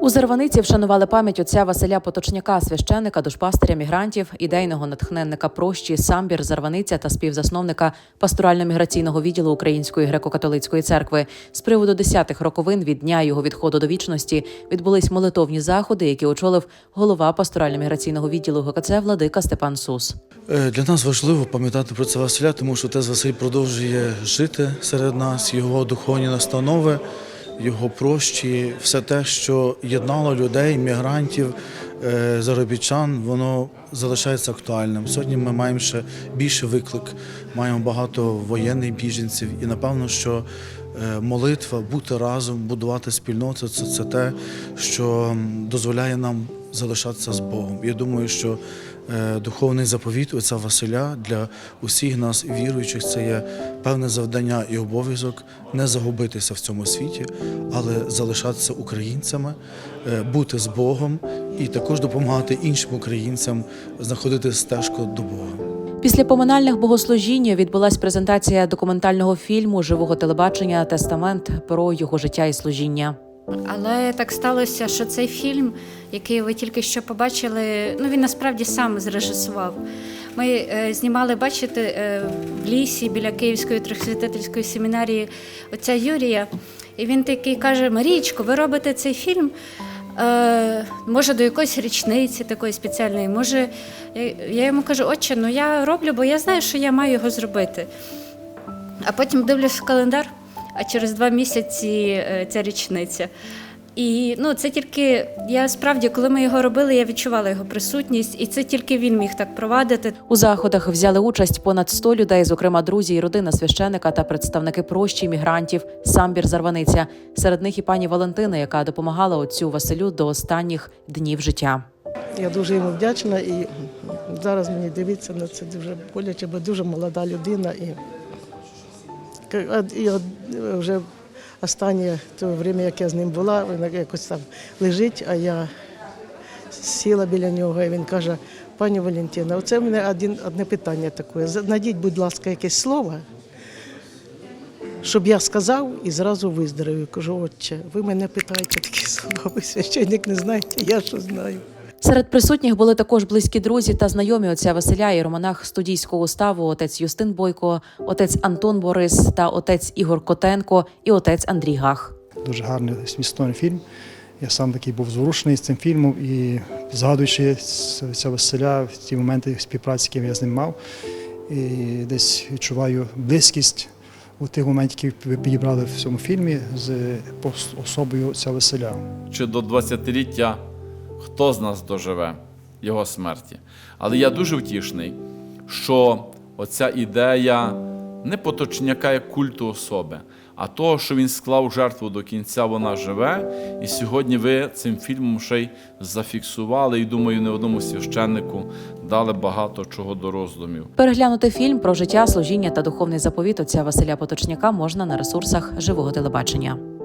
У Зарваниці вшанували пам'ять отця Василя Поточняка, священника, душпастиря мігрантів, ідейного натхненника прощі, самбір Зарваниця та співзасновника пасторально-міграційного відділу Української греко-католицької церкви. З приводу десятих роковин від дня його відходу до вічності відбулись молитовні заходи, які очолив голова пасторально-міграційного відділу ГКЦ Владика Степан Сус. Е, Для нас важливо пам'ятати про це Василя, тому що отець Василь продовжує жити серед нас, його духовні настанови, його прощі, все те, що єднало людей, мігрантів, е, заробітчан, воно залишається актуальним. Сьогодні ми маємо ще більше виклик, маємо багато воєнних біженців, і напевно, що е, молитва, бути разом, будувати спільноту це, це те, що дозволяє нам залишатися з Богом. Я думаю, що е, духовний заповіт отця Василя для усіх нас віруючих це є певне завдання і обов'язок не загубитися в цьому світі, але залишатися українцями, е, бути з Богом і також допомагати іншим українцям знаходити стежку до Бога. Після поминальних богослужінь відбулась презентація документального фільму живого телебачення Тестамент про його життя і служіння. Але так сталося, що цей фільм, який ви тільки що побачили, ну він насправді сам зрежисував. Ми е, знімали, бачите, е, в лісі біля Київської трьохсвятительської семінарії отця Юрія. І він такий каже: Марічко, ви робите цей фільм. Е, може, до якоїсь річниці такої спеціальної. Може, я, йому кажу, отче, ну я роблю, бо я знаю, що я маю його зробити. А потім дивлюсь в календар, а через два місяці е, ця річниця. І ну, це тільки я справді, коли ми його робили, я відчувала його присутність, і це тільки він міг так провадити. У заходах взяли участь понад 100 людей, зокрема друзі і родина священика та представники прощі мігрантів, самбір Зарваниця. Серед них і пані Валентина, яка допомагала отцю Василю до останніх днів життя. Я дуже йому вдячна і зараз мені дивитися на це дуже боляче, бо дуже молода людина. І, і вже останнє те время, як я з ним була, він якось там лежить, а я сіла біля нього, і він каже, пані Валентина, оце в мене один, одне питання таке. Знайдіть, будь ласка, якесь слово, щоб я сказав і зразу виздоровів. Кажу, отче, ви мене питаєте такі слова, ви священник не знаєте, я що знаю. Серед присутніх були також близькі друзі та знайомі отця Василя і романах студійського уставу, отець Юстин Бойко, отець Антон Борис та отець Ігор Котенко і отець Андрій Гах. Дуже гарний змістовний фільм. Я сам такий був зворушений з цим фільмом і згадуючи ця Василя в ті моменти співпраці, які я з ним мав, і десь відчуваю близькість у тих моментів, які ви підібрали в цьому фільмі з особою ця Василя. чи до 20-ліття хто з нас доживе його смерті. Але я дуже втішний, що оця ідея не поточняка як культу особи, а того, що він склав жертву до кінця, вона живе. І сьогодні ви цим фільмом ще й зафіксували, і думаю, не одному священнику дали багато чого до роздумів. Переглянути фільм про життя, служіння та духовний заповіт отця Василя Поточняка можна на ресурсах живого телебачення.